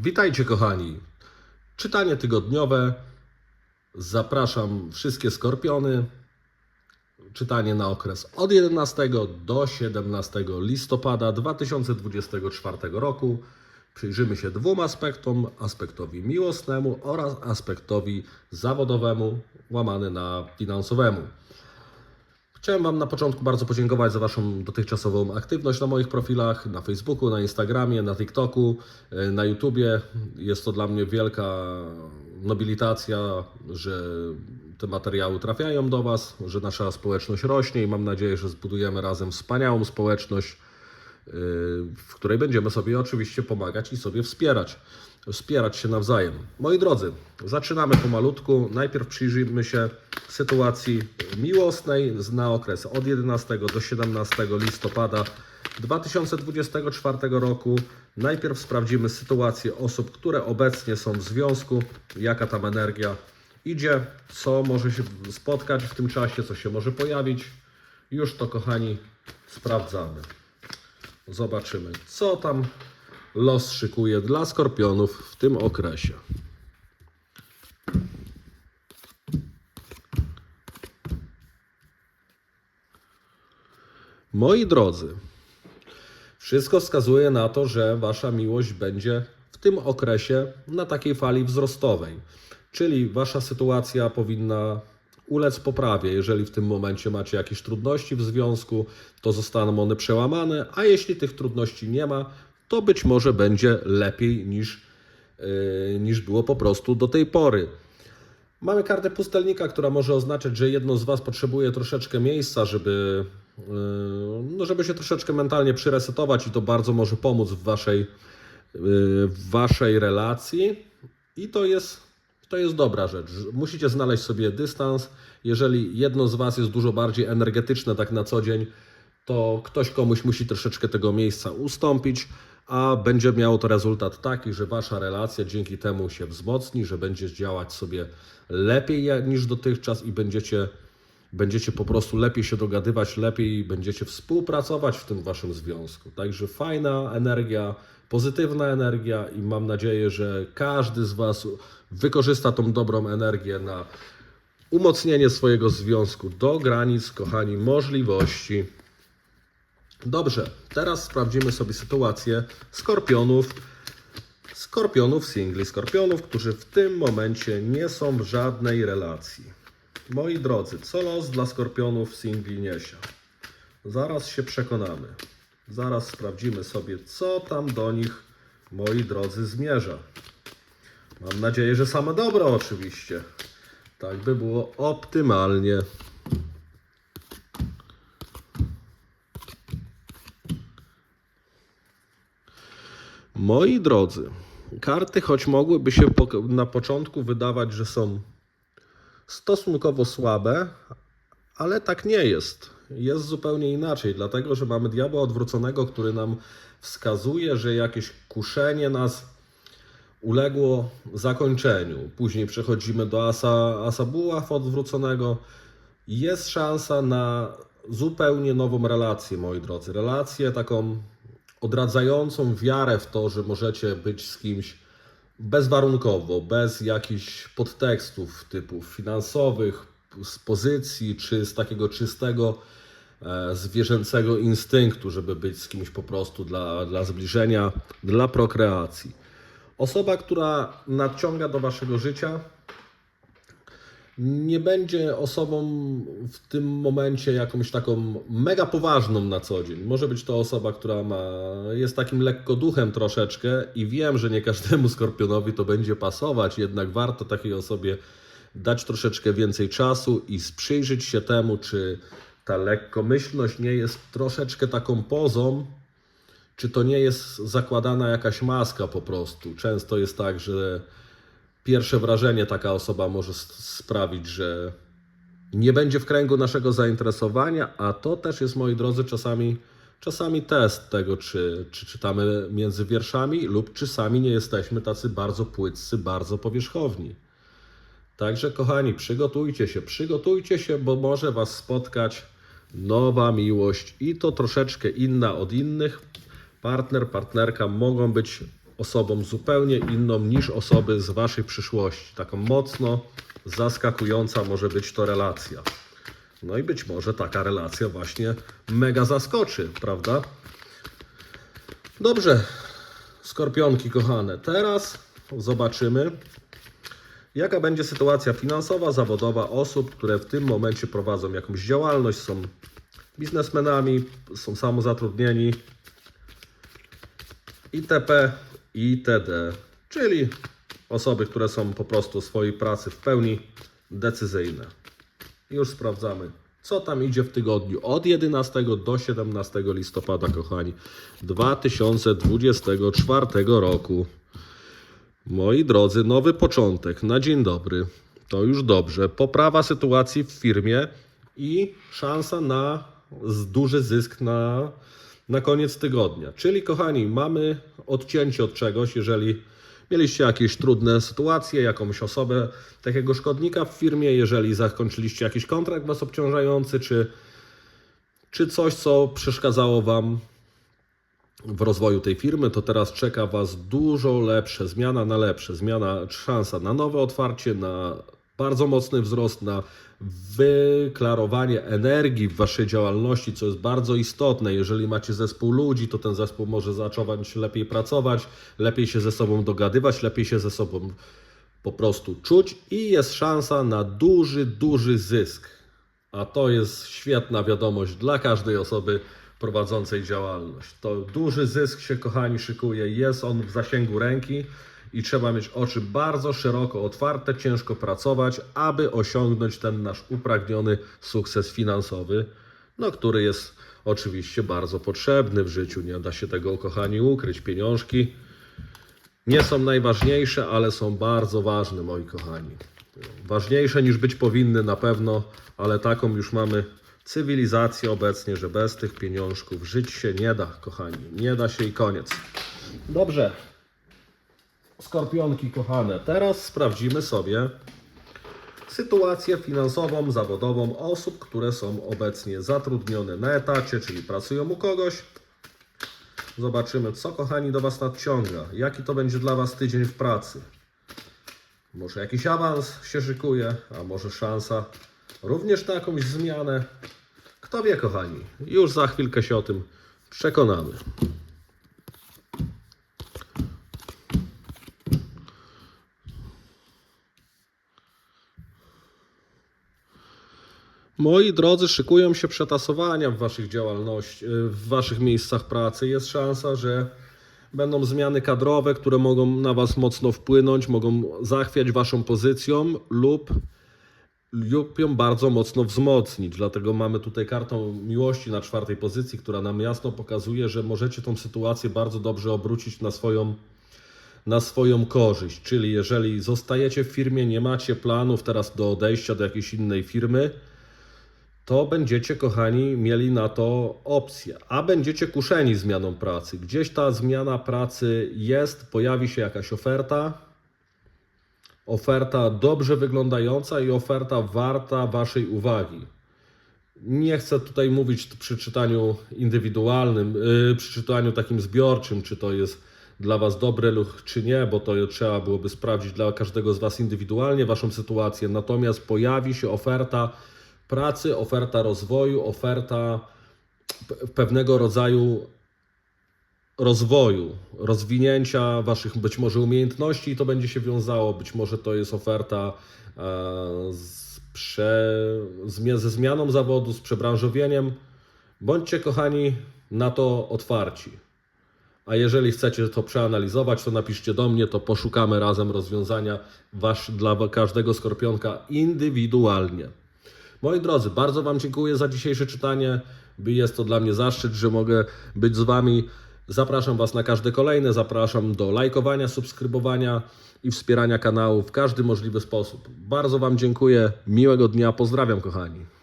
Witajcie kochani. Czytanie tygodniowe. Zapraszam wszystkie skorpiony. Czytanie na okres od 11 do 17 listopada 2024 roku. Przyjrzymy się dwóm aspektom: aspektowi miłosnemu oraz aspektowi zawodowemu, łamany na finansowemu. Chciałem Wam na początku bardzo podziękować za Waszą dotychczasową aktywność na moich profilach, na Facebooku, na Instagramie, na TikToku, e, na YouTubie. Jest to dla mnie wielka nobilitacja, że te materiały trafiają do Was, że nasza społeczność rośnie i mam nadzieję, że zbudujemy razem wspaniałą społeczność, yy, w której będziemy sobie oczywiście pomagać i sobie wspierać. Wspierać się nawzajem. Moi drodzy, zaczynamy pomalutku. Najpierw przyjrzyjmy się sytuacji miłosnej na okres od 11 do 17 listopada 2024 roku. Najpierw sprawdzimy sytuację osób, które obecnie są w związku, jaka tam energia idzie, co może się spotkać w tym czasie, co się może pojawić. Już to, kochani, sprawdzamy. Zobaczymy, co tam los szykuje dla skorpionów w tym okresie. Moi drodzy, wszystko wskazuje na to, że wasza miłość będzie w tym okresie na takiej fali wzrostowej. Czyli wasza sytuacja powinna ulec poprawie. Jeżeli w tym momencie macie jakieś trudności w związku, to zostaną one przełamane, a jeśli tych trudności nie ma, to być może będzie lepiej niż, yy, niż było po prostu do tej pory. Mamy kartę pustelnika, która może oznaczać, że jedno z Was potrzebuje troszeczkę miejsca, żeby, yy, no żeby się troszeczkę mentalnie przyresetować i to bardzo może pomóc w Waszej, yy, waszej relacji. I to jest, to jest dobra rzecz. Musicie znaleźć sobie dystans. Jeżeli jedno z Was jest dużo bardziej energetyczne tak na co dzień, to ktoś komuś musi troszeczkę tego miejsca ustąpić, a będzie miało to rezultat taki, że wasza relacja dzięki temu się wzmocni, że będzie działać sobie lepiej niż dotychczas i będziecie, będziecie po prostu lepiej się dogadywać, lepiej będziecie współpracować w tym waszym związku. Także fajna energia, pozytywna energia i mam nadzieję, że każdy z was wykorzysta tą dobrą energię na umocnienie swojego związku do granic, kochani, możliwości. Dobrze, teraz sprawdzimy sobie sytuację skorpionów, skorpionów, singli skorpionów, którzy w tym momencie nie są w żadnej relacji. Moi drodzy, co los dla skorpionów singli niesie? Zaraz się przekonamy. Zaraz sprawdzimy sobie, co tam do nich, moi drodzy, zmierza. Mam nadzieję, że same dobro oczywiście. Tak by było optymalnie. Moi drodzy, karty, choć mogłyby się na początku wydawać, że są stosunkowo słabe, ale tak nie jest. Jest zupełnie inaczej, dlatego że mamy diabła odwróconego, który nam wskazuje, że jakieś kuszenie nas uległo zakończeniu. Później przechodzimy do asa, asa buław odwróconego. Jest szansa na zupełnie nową relację, moi drodzy. Relację taką odradzającą wiarę w to, że możecie być z kimś bezwarunkowo, bez jakichś podtekstów typu finansowych, z pozycji, czy z takiego czystego e, zwierzęcego instynktu, żeby być z kimś po prostu dla, dla zbliżenia, dla prokreacji. Osoba, która nadciąga do waszego życia, nie będzie osobą w tym momencie jakąś taką mega poważną na co dzień. Może być to osoba, która ma, jest takim lekko duchem troszeczkę i wiem, że nie każdemu skorpionowi to będzie pasować, jednak warto takiej osobie dać troszeczkę więcej czasu i przyjrzeć się temu, czy ta lekkomyślność nie jest troszeczkę taką pozą, czy to nie jest zakładana jakaś maska po prostu. Często jest tak, że pierwsze wrażenie taka osoba może sprawić, że nie będzie w kręgu naszego zainteresowania, a to też jest, moi drodzy, czasami, czasami test tego, czy, czy czytamy między wierszami lub czy sami nie jesteśmy tacy bardzo płyccy, bardzo powierzchowni. Także, kochani, przygotujcie się, przygotujcie się, bo może Was spotkać nowa miłość i to troszeczkę inna od innych. Partner, partnerka mogą być osobą zupełnie inną niż osoby z Waszej przyszłości. Taką mocno zaskakująca może być to relacja. No i być może taka relacja właśnie mega zaskoczy, prawda? Dobrze, skorpionki kochane, teraz zobaczymy, jaka będzie sytuacja finansowa, zawodowa osób, które w tym momencie prowadzą jakąś działalność, są biznesmenami, są samozatrudnieni itp. itd. Czyli osoby, które są po prostu swojej pracy w pełni decyzyjne. Już sprawdzamy, co tam idzie w tygodniu od 11 do 17 listopada, kochani, 2024 roku. Moi drodzy, nowy początek na dzień dobry. To już dobrze. Poprawa sytuacji w firmie i szansa na duży zysk na, na koniec tygodnia. Czyli, kochani, mamy odcięcie od czegoś, jeżeli mieliście jakieś trudne sytuacje, jakąś osobę, takiego szkodnika w firmie, jeżeli zakończyliście jakiś kontrakt was obciążający, czy, czy coś, co przeszkadzało wam w rozwoju tej firmy, to teraz czeka Was dużo lepsze, zmiana na lepsze, zmiana, szansa na nowe otwarcie, na bardzo mocny wzrost, na wyklarowanie energii w Waszej działalności, co jest bardzo istotne. Jeżeli macie zespół ludzi, to ten zespół może zacząć lepiej pracować, lepiej się ze sobą dogadywać, lepiej się ze sobą po prostu czuć i jest szansa na duży, duży zysk. A to jest świetna wiadomość dla każdej osoby prowadzącej działalność. To duży zysk się, kochani, szykuje. Jest on w zasięgu ręki i trzeba mieć oczy bardzo szeroko otwarte, ciężko pracować, aby osiągnąć ten nasz upragniony sukces finansowy, no, który jest oczywiście bardzo potrzebny w życiu. Nie da się tego, kochani, ukryć. Pieniążki nie są najważniejsze, ale są bardzo ważne, moi kochani. Ważniejsze niż być powinny na pewno, ale taką już mamy cywilizację obecnie, że bez tych pieniążków żyć się nie da, kochani. Nie da się i koniec. Dobrze. Skorpionki kochane, teraz sprawdzimy sobie sytuację finansową, zawodową osób, które są obecnie zatrudnione na etacie, czyli pracują u kogoś. Zobaczymy, co kochani do Was nadciąga. Jaki to będzie dla Was tydzień w pracy. Może jakiś awans się szykuje, a może szansa również na jakąś zmianę. Kto wie, kochani. Już za chwilkę się o tym przekonamy. Moi drodzy, szykują się przetasowania w waszych działalności, w waszych miejscach pracy. Jest szansa, że będą zmiany kadrowe, które mogą na was mocno wpłynąć, mogą zachwiać waszą pozycją lub lub ją bardzo mocno wzmocnić. Dlatego mamy tutaj kartą miłości na czwartej pozycji, która nam jasno pokazuje, że możecie tą sytuację bardzo dobrze obrócić na swoją, na swoją korzyść. Czyli jeżeli zostajecie w firmie, nie macie planów teraz do odejścia do jakiejś innej firmy, to będziecie, kochani, mieli na to opcję. A będziecie kuszeni zmianą pracy. Gdzieś ta zmiana pracy jest, pojawi się jakaś oferta, oferta dobrze wyglądająca i oferta warta Waszej uwagi. Nie chcę tutaj mówić przy czytaniu indywidualnym, yy, przy czytaniu takim zbiorczym, czy to jest dla Was dobre lub czy nie, bo to trzeba byłoby sprawdzić dla każdego z Was indywidualnie Waszą sytuację. Natomiast pojawi się oferta pracy, oferta rozwoju, oferta pe- pewnego rodzaju rozwoju, rozwinięcia Waszych być może umiejętności i to będzie się wiązało. Być może to jest oferta e, z prze, ze zmianą zawodu, z przebranżowieniem. Bądźcie, kochani, na to otwarci. A jeżeli chcecie to przeanalizować, to napiszcie do mnie, to poszukamy razem rozwiązania wasz, dla każdego skorpionka indywidualnie. Moi drodzy, bardzo Wam dziękuję za dzisiejsze czytanie. Jest to dla mnie zaszczyt, że mogę być z Wami. Zapraszam Was na każde kolejne. Zapraszam do lajkowania, subskrybowania i wspierania kanału w każdy możliwy sposób. Bardzo Wam dziękuję. Miłego dnia. Pozdrawiam, kochani.